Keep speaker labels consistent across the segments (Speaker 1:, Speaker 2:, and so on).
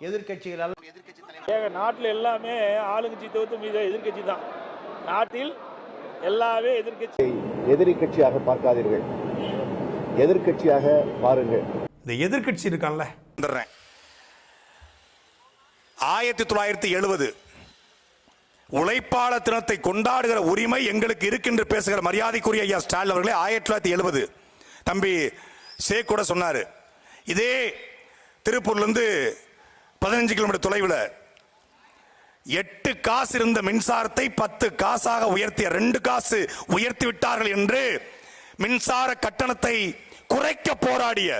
Speaker 1: எதிர்க்கட்சிகளால்
Speaker 2: ஏங்க நாட்டில் எல்லாமே ஆளுங்கட்சி தவிர்த்து மீது எதிர்க்கட்சி தான். நாட்டில் எல்லாமே எதிர்க்கட்சி.
Speaker 3: எதிரி கட்சியாக பார்க்காதீர்கள். எதிர்க்கட்சியாக பாருங்கள்.
Speaker 4: இந்த எதிர்க்கட்சி இருக்கான்ல.
Speaker 5: வந்துடுறேன். ஆயிரத்தி தொள்ளாயிரத்தி எழுபது. உழைப்பாளர் தினத்தை கொண்டாடுகிற உரிமை எங்களுக்கு இருக்கின்ற பேசுகிற மரியாதைக்குரிய ஐயா ஸ்டாலின் அவர்களே ஆயிரத்தி தொள்ளாயிரத்தி எழுபது. தம்பி சே கூட சொன்னாரு. இதே திருப்பூர்லேருந்து பதினஞ்சு கிலோமீட்டர் தொலைவில் எட்டு காசு இருந்த மின்சாரத்தை பத்து காசாக உயர்த்திய ரெண்டு காசு உயர்த்தி விட்டார்கள் என்று மின்சார கட்டணத்தை குறைக்க போராடிய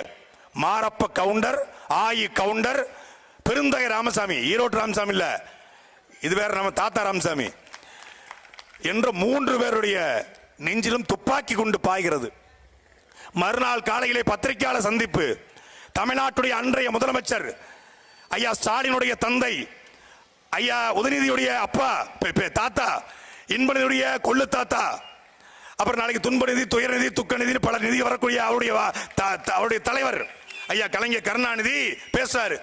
Speaker 5: மாரப்ப கவுண்டர் ஆயி கவுண்டர் பெருந்தகை ராமசாமி. ஈரோடு ராமசாமி இல்ல. இது வேற நம்ம தாத்தா ராமசாமி. என்ற மூன்று பேருடைய நெஞ்சிலும் துப்பாக்கி கொண்டு பாய்கிறது. மறுநாள் காலையிலே பத்திரிகையாளர் சந்திப்பு. தமிழ்நாட்டுடைய அன்றைய முதலமைச்சர் ஐயா ஸ்டாலினுடைய தந்தை ஐயா உதயநிதியுடைய அப்பா தாத்தா இன்பநிதியுடைய கொள்ளு தாத்தா அப்புறம் நாளைக்கு துன்ப நிதி துயர நிதி துக்க நிதி பல நிதி வரக்கூடிய அவருடைய வா- த- அவருடைய தலைவர் ஐயா கலைஞர் கருணாநிதி பேசுறாரு.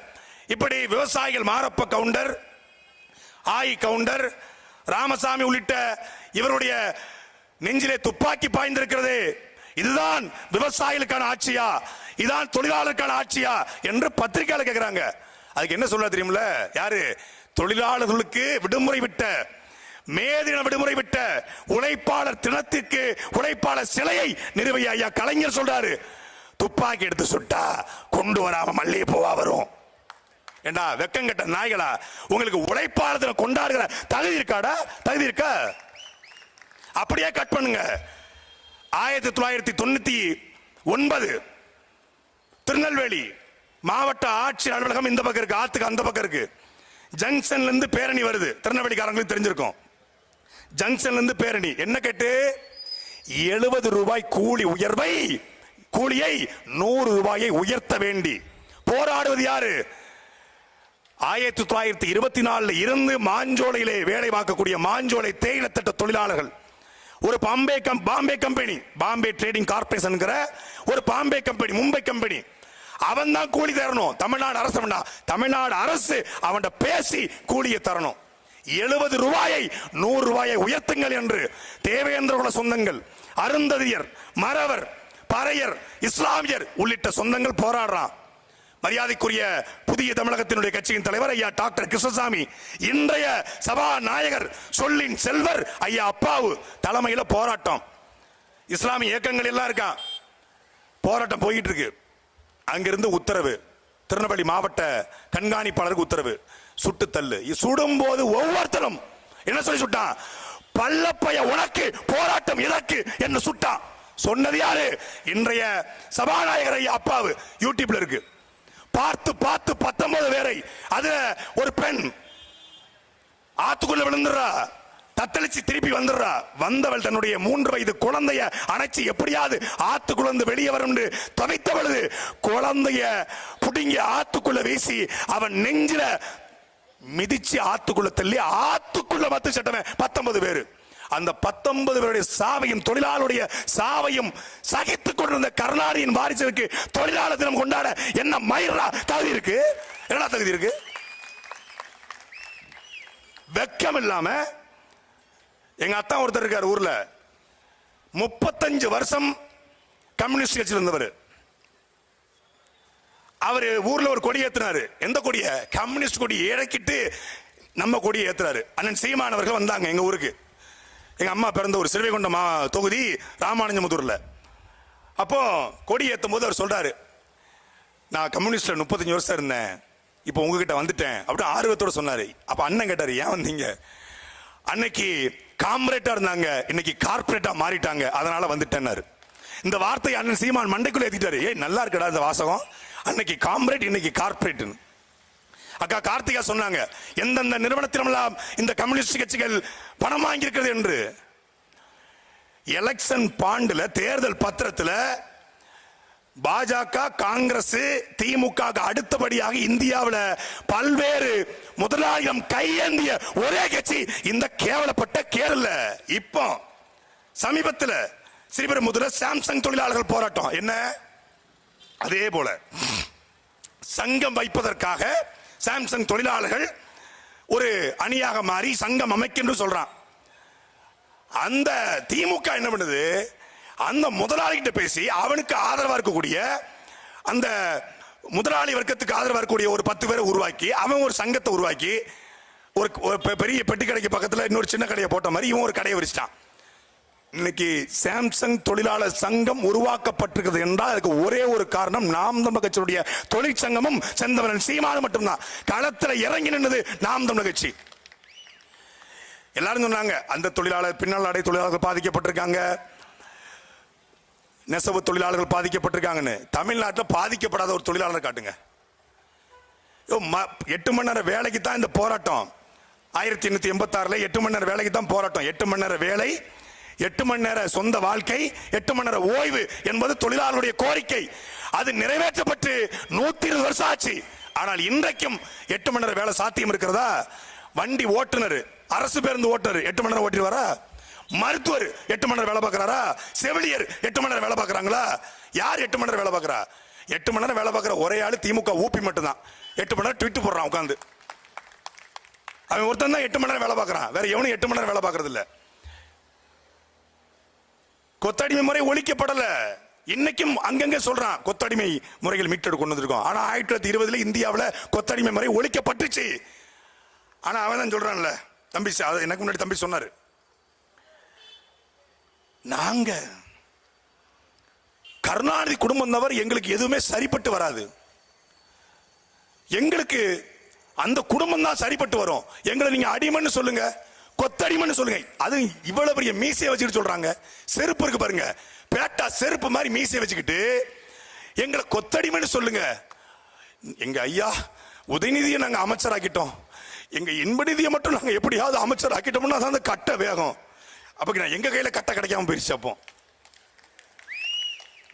Speaker 5: இப்படி விவசாயிகள் மாரப்ப கவுண்டர் ஆய் கவுண்டர் ராமசாமி உள்ளிட்ட இவருடைய நெஞ்சிலே துப்பாக்கி பாய்ந்திருக்கிறது. இதுதான் விவசாயிகளுக்கான ஆட்சியா? இதான் தொழிலாளருக்கான ஆட்சியா? என்று பத்திரிகையாளர் கேட்கிறாங்க அதுக்கு என்ன சொல்ல தெரியுமில்ல? யாரு? தொழிலாளர்களுக்கு விடுமுறை விட்ட மேதின விடுமுறை விட்ட உழைப்பாளர் தினத்திற்கு உழைப்பாளர் சிலையை நிறுவைய ஐயா கலைஞர் சொல்றாரு. துப்பாக்கி எடுத்து சுட்டா கொண்டு வராம மல்லிகைப்பூவா வரும். ஏண்டா வெக்கங்கட்ட நாய்களா? உங்களுக்கு உழைப்பாளர் தினம் கொண்டாடுகிற தகுதி இருக்காடா? தகுதி இருக்கா? அப்படியே கட் பண்ணுங்க. ஆயிரத்தி தொள்ளாயிரத்தி தொண்ணூத்தி ஒன்பது திருநெல்வேலி மாவட்ட ஆட்சியர் அலுவலகம் இந்த பக்கம் இருக்கு ஆத்துக்கு அந்த பக்கம் இருக்கு. ஜங்ஷன்ல இருந்து பேரணி வருது. திருநெல்வேலிக்காரங்களுக்கு தெரிஞ்சிருக்கும். ஜங்ஷன்ல இருந்து பேரணி. என்ன கேட்டு? எழுபது ரூபாய் கூலி உயர்வை கூலியை நூறு ரூபாயை உயர்த்த வேண்டி. போராடுவது யாரு? ஆயிரத்தி தொள்ளாயிரத்தி இருபத்தி நாலுல இருந்து மாஞ்சோலையிலே வேலை பார்க்கக்கூடிய மாஞ்சோலை தேயிலத்தட்ட தொழிலாளர்கள். ஒரு Bombay come Bombay company. Bombay trading corporation ஒரு பாம்பே கம்பெனி மும்பை கம்பெனி. அவன் தான் கூலி தரணும். தமிழ்நாடு அரசு தமிழ்நாடு அரசு அவன்கிட்ட பேசி கூலியை தரணும். எழுபது ரூபாயை நூறு ரூபாயை உயர்த்துங்கள் என்று தேவேந்திர குல சொந்தங்கள் அருந்ததியர் மறவர் பறையர் இஸ்லாமியர் உள்ளிட்ட சொந்தங்கள் போராடுறான். மரியாதைக்குரிய புதிய தமிழகத்தினுடைய கட்சியின் தலைவர் ஐயா டாக்டர் கிருஷ்ணசாமி இன்றைய சபாநாயகர் சொல்லின் செல்வர் ஐயா அப்பாவு தலைமையில் போராட்டம். இஸ்லாமிய இயக்கங்கள் எல்லாம் இருக்கான். போராட்டம் போயிட்டு இருக்கு. அங்கிருந்து உத்தரவு. திருநெல்வேலி மாவட்ட கண்காணிப்பாளருக்கு உத்தரவு. சுட்டு தள்ளு. சுடும் போது ஒவ்வொருத்தரும் என்ன சொல்லி சுட்டான்? பல்லப்பைய உனக்கு போராட்டம் எதற்கு என்று சுட்டான். சொன்னது யாரு? இன்றைய சபாநாயகர் ஐயா அப்பாவு. யூடியூப்ல இருக்கு. பார்த்து பார்த்து பத்தொன்பது பேரை. அது ஒரு பெண். ஆத்துக்குள்ள விழுந்துடுறா. தத்தளிச்சு திருப்பி வந்துடுறா. வந்தவள் தன்னுடைய மூன்று வயது குழந்தைய அணைச்சு எப்படியாவது ஆத்துக்குள்ள இருந்து வெளியே வரும் தவித்தவளது. குழந்தைய புடுங்கி ஆத்துக்குள்ள வீசி அவன் நெஞ்சில மிதிச்சு ஆத்துக்குள்ள தள்ளி ஆத்துக்குள்ள மத்து சட்டவன் பத்தொன்பது பேரு. அந்த பத்தொன்பது பேருடைய சாவையும் தொழிலாளருடைய சாவையும் சகித்துக் கொண்டிருந்த கருணாநிதியின் வாரிசுக்கு தொழிலாளர் தினம் கொண்டாட என்ன மயிரா தகுதி இருக்கு? என்னடா தகுதி இருக்கு? வெக்கம் இல்லாம எங்க அத்தா ஒருத்தர் இருக்கார் ஊர்ல. முப்பத்தஞ்சு வருஷம் கம்யூனிஸ்ட் கட்சியில் இருந்தவர். அவர் ஊர்ல ஒரு கொடி ஏத்தினாரு. எந்த கொடிய? கம்யூனிஸ்ட் கொடி இறக்கிட்டு நம்ம கொடியை ஏத்துறாரு. அண்ணன் சீமானவர்கள் வந்தாங்க எங்க ஊருக்கு. எங்க அம்மா பிறந்த ஒரு சிறுவைகுண்ட மா தொகுதி ராமானுஜமுதூர்ல. அப்போ கொடி ஏத்தும் போது அவர் சொல்றாரு நான் கம்யூனிஸ்ட்ல முப்பத்தஞ்சு வருஷம் இருந்தேன். இப்போ உங்ககிட்ட வந்துட்டேன். அப்படின்னு ஆர்வத்தோட சொன்னாரு. அப்ப அண்ணன் கேட்டாரு ஏன் வந்தீங்க? அன்னைக்கு காம்ரேட்டா இருந்தாங்க. இன்னைக்கு கார்பரேட்டா மாறிட்டாங்க. அதனால வந்துட்டேன்னாரு. இந்த வார்த்தை அண்ணன் சீமான் மண்டைக்குள்ள ஏத்திட்டாரு. ஏய் நல்லா இருக்கடா இந்த வாசகம். அன்னைக்கு காம்ரேட் இன்னைக்கு கார்பரேட்னு அக்கா கார்த்திகா சொன்னாங்க எந்தெந்த நிறுவனத்திலெல்லாம் இந்த கம்யூனிஸ்ட் கட்சிகள் பணம் வாங்கியிருக்கிறது என்று. எலெக்ஷன் பாண்டில் தேர்தல் பத்திரத்தில் பாஜக காங்கிரஸ் திமுக அடுத்தபடியாக இந்தியாவில் பல்வேறு முதலாளியம் கையேந்திய ஒரே கட்சி இந்த கேவலப்பட்ட கேரள. இப்போ சமீபத்தில் ஸ்ரீபெரும்புதூர்ல சாம்சங் தொழிலாளர்கள் போராட்டம். என்ன? அதே போல சங்கம் வைப்பதற்காக சாம்சங் தொழிலாளர்கள் ஒரு அணியாக மாறி சங்கம் அமைக்கின்ற சொல்றான். அந்த திமுக என்ன பண்ணுது? அந்த முதலாளிகிட்ட பேசி அவனுக்கு ஆதரவாக இருக்கக்கூடிய அந்த முதலாளி வர்க்கத்துக்கு ஆதரவாக இருக்கக்கூடிய ஒரு பத்து பேரை உருவாக்கி அவன் ஒரு சங்கத்தை உருவாக்கி ஒரு பெரிய பெட்டி கடைக்கு பக்கத்தில் இன்னொரு சின்ன கடையை போட்ட மாதிரி இவன் ஒரு கடையை விரிச்சிட்டான். இன்னைக்கு சாம்சங் தொழிலாளர் சங்கம் உருவாக்கப்பட்டிருக்கிறது என்றால் அதுக்கு ஒரே ஒரு காரணம் நாம் தமிழர் கட்சியுடைய தொழிற்சங்கமும் செந்தவரன் சீமானும் மட்டும்தான். களத்தில் இறங்கி நின்றது நாம் தமிழர் கட்சி. எல்லாரும் சொன்னாங்க அந்த தொழிலாளர் பின்னல் அடை தொழிலாளர்கள் பாதிக்கப்பட்டிருக்காங்க. நெசவு தொழிலாளர்கள் பாதிக்கப்பட்டிருக்காங்கன்னு. தமிழ்நாட்டில் பாதிக்கப்படாத ஒரு தொழிலாளர் காட்டுங்க. ம- எட்டு மணி நேரம் வேலைக்கு தான் இந்த போராட்டம். ஆயிரத்தி எண்ணூத்தி எண்பத்தாறுல எட்டு மணி நேரம் வேலைக்கு தான் போராட்டம். எட்டு மணி நேரம் வேலை எட்டு மணி நேர சொந்த வாழ்க்கை எட்டு மணி நேரம் ஓய்வு என்பது தொழிலாளருடைய கோரிக்கை. அது நிறைவேற்றப்பட்டு நூத்தி இருபது வருஷம் ஆச்சு. ஆனால் இன்றைக்கும் எட்டு மணி நேரம் வேலை சாத்தியம் இருக்கிறதா? வண்டி ஓட்டுநர் அரசு பேருந்து ஓட்டுநர் எட்டு மணி நேரம் ஓட்டிடுவாரா மருத்துவர் எட்டு மணி நேரம் வேலை பார்க்கறாரா? செவிலியர் எட்டு மணி நேரம் வேலை பார்க்கறாங்களா? யார் எட்டு மணி நேரம் வேலை பார்க்கறா? எட்டு மணி நேரம் வேலை பார்க்குற ஒரே ஆள் திமுக ஊப்பி மட்டும்தான். எட்டு மணி நேரம் ட்விட் போடுறான் உட்காந்து அவன் ஒருத்தன் தான் எட்டு மணி நேரம் வேலை பார்க்கறான். வேற எவனும் எட்டு மணி நேரம் வேலை பார்க்கறது இல்லை. கொத்தடிமை முறை ஒழிக்கப்படல. இன்னைக்கும் அங்கங்கே சொல்றான் கொத்தடிமை முறைகள் மீட்டெடு கொண்டு வந்திருக்கோம். ஆனா ஆயிரத்தி தொள்ளாயிரத்தி இருபதுல இந்தியாவில் கொத்தடிமை முறை ஒழிக்கப்பட்டுச்சு. ஆனா அவன் தான் சொல்றான்ல தம்பி ச- எனக்கு முன்னாடி தம்பி சொன்னாரு. நாங்க கருணாநிதி குடும்பம் தவிர எங்களுக்கு எதுவுமே சரிப்பட்டு வராது. எங்களுக்கு அந்த குடும்பம் தான் சரிப்பட்டு வரும். எங்களை நீங்க அடிமன்னு சொல்லுங்க கொத்தடிமன்னு சொல்லுங்க. அது இவ்வளவு பெரிய மீசையை வச்சுக்கிட்டு சொல்றாங்க. செருப்பு இருக்கு பாருங்க. பேட்டா செருப்பு மாதிரி மீசையை வச்சுக்கிட்டு எங்களை கொத்தடிமைன்னு சொல்லுங்க. எங்க ஐயா உதயநிதியை நாங்கள் அமைச்சராக்கிட்டோம். எங்க இன்பநிதியை மட்டும் நாங்கள் எப்படியாவது அமைச்சர் ஆக்கிட்டோம்னா அந்த கட்ட வேகம். அப்போ நான் எங்க கையில் கட்ட கிடைக்காம போயிருச்சு அப்போ?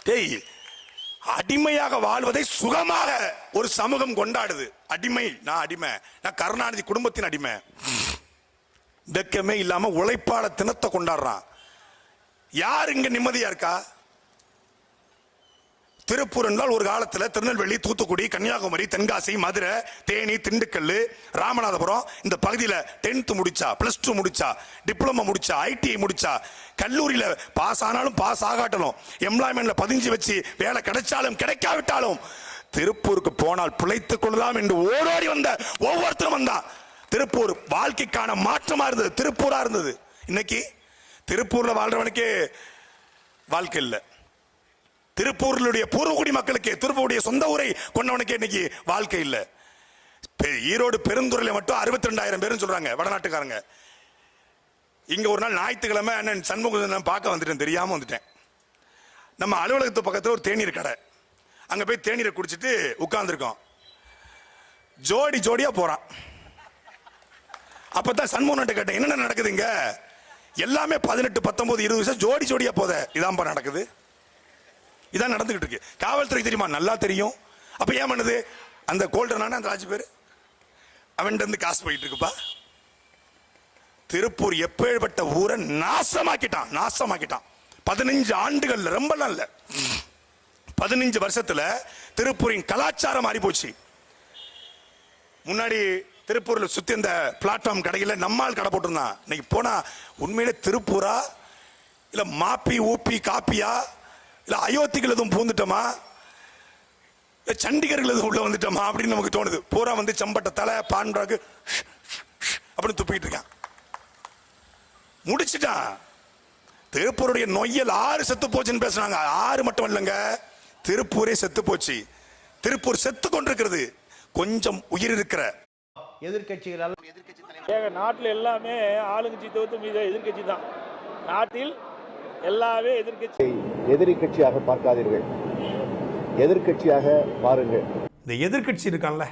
Speaker 5: டேய் அடிமையாக வாழ்வதை சுகமாக ஒரு சமூகம் கொண்டாடுது. அடிமை நான் அடிமை. நான் கருணாநிதி குடும்பத்தின் அடிமை. வெக்கமே இல்லாமல் உழைப்பாள தினத்தை கொண்டாடுறான். யார் இங்க நிம்மதியா இருக்கா? திருப்பூர் என்றால் ஒரு காலத்தில் திருநெல்வேலி தூத்துக்குடி கன்னியாகுமரி தென்காசி மதுரை தேனி திண்டுக்கல் ராமநாதபுரம் இந்த பகுதியில் டென்த்து முடிச்சா பிளஸ் டூ முடிச்சா டிப்ளமோ முடிச்சா ஐடிஐ முடிச்சா கல்லூரியில் பாஸ் ஆனாலும் பாஸ் ஆகாட்டலும் எம்ப்ளாய்மெண்ட்டில் பதிஞ்சு வச்சு வேலை கிடைச்சாலும் கிடைக்காவிட்டாலும் திருப்பூருக்கு போனால் பிழைத்துக் கொள்ளலாம் என்று ஓடோடி வந்த ஒவ்வொருத்தரும் வந்தான் திருப்பூர் வாழ்க்கைக்கான மாற்றமா இருந்தது திருப்பூரா இருந்தது. இன்னைக்கு திருப்பூர்ல வாழ்றவனுக்கே வாழ்க்கை இல்லை. திருப்பூர்களுடைய பூர்வகுடி மக்களுக்கு திருப்பூருடைய சொந்த ஊரை கொண்டவனுக்கு இன்னைக்கு வாழ்க்கை இல்லை. பெ- ஈரோடு பெருந்துறையில் மட்டும் அறுபத்தி ரெண்டாயிரம் பேரும் சொல்றாங்க வடநாட்டுக்காரங்க. இங்க ஒரு நாள் ஞாயிற்றுக்கிழமை அண்ணன் சண்முகம் பார்க்க வந்துட்டேன் தெரியாம வந்துட்டேன். நம்ம அலுவலகத்து பக்கத்தில் ஒரு தேநீர் கடை. அங்க போய் தேநீரை குடிச்சிட்டு உட்கார்ந்துருக்கோம். ஜோடி ஜோடியா போறான். அப்பதான் சண்முகன்ட்ட கேட்டேன் என்னென்ன நடக்குதுங்க எல்லாமே பதினெட்டு பத்தொன்பது இருபது வருஷம் ஜோடி ஜோடியா போத இதாம்பா நடக்குது. இதான் நடந்துகிட்டு இருக்கு. காவல்துறை தெரியுமா? நல்லா தெரியும். அப்போ ஏன் பண்ணுது? அந்த கோல்டனான அந்த ராஜு பேர்? அவன்கிட்ட இருந்து காசு போயிட்டு இருக்குப்பா. திருப்பூர் எப்பேற்பட்ட ஊரை நாசமாக்கிட்டான் நாசமாக்கிட்டான். பதினஞ்சு ஆண்டுகள் ரொம்பலாம் இல்ல பதினஞ்சு வருஷத்துல திருப்பூரின் கலாச்சாரம் மாறி போச்சு. முன்னாடி திருப்பூர்ல சுத்தி இந்த பிளாட்ஃபார்ம் கடைகளில் நம்மால் கடை போட்டிருந்தான். இன்னைக்கு போனா உண்மையிலே திருப்பூரா? இல்ல மாப்பி ஊப்பி காப்பியா? இல்ல அயோத்திகள் எதுவும் பூந்துட்டோமா? இல்ல சண்டிகர்கள் எதுவும் உள்ள வந்துட்டோமா அப்படின்னு நமக்கு தோணுது. பூரா வந்து செம்பட்ட தலை பான்றாக்கு அப்படின்னு துப்பிக்கிட்டு இருக்கான். முடிச்சிட்டான். திருப்பூருடைய நொய்யல் ஆறு செத்து போச்சுன்னு பேசுனாங்க. ஆறு மட்டும் இல்லைங்க திருப்பூரே செத்து போச்சு. திருப்பூர் செத்து கொண்டிருக்கிறது. கொஞ்சம் உயிர் இருக்கிற.
Speaker 1: எதிர்க்கட்சிகளால்
Speaker 2: ஏங்க நாட்டில் எல்லாமே ஆளுங்கட்சி தவிர்த்து மீது எதிர்க்கட்சி தான். நாட்டில் எல்லாமே எதிர்க்கட்சி
Speaker 3: எதிரி கட்சியாக பார்க்காதீர்கள். எதிர்க்கட்சியாக பாருங்கள்
Speaker 5: இந்த எதிர்க்கட்சி இருக்கான்ல.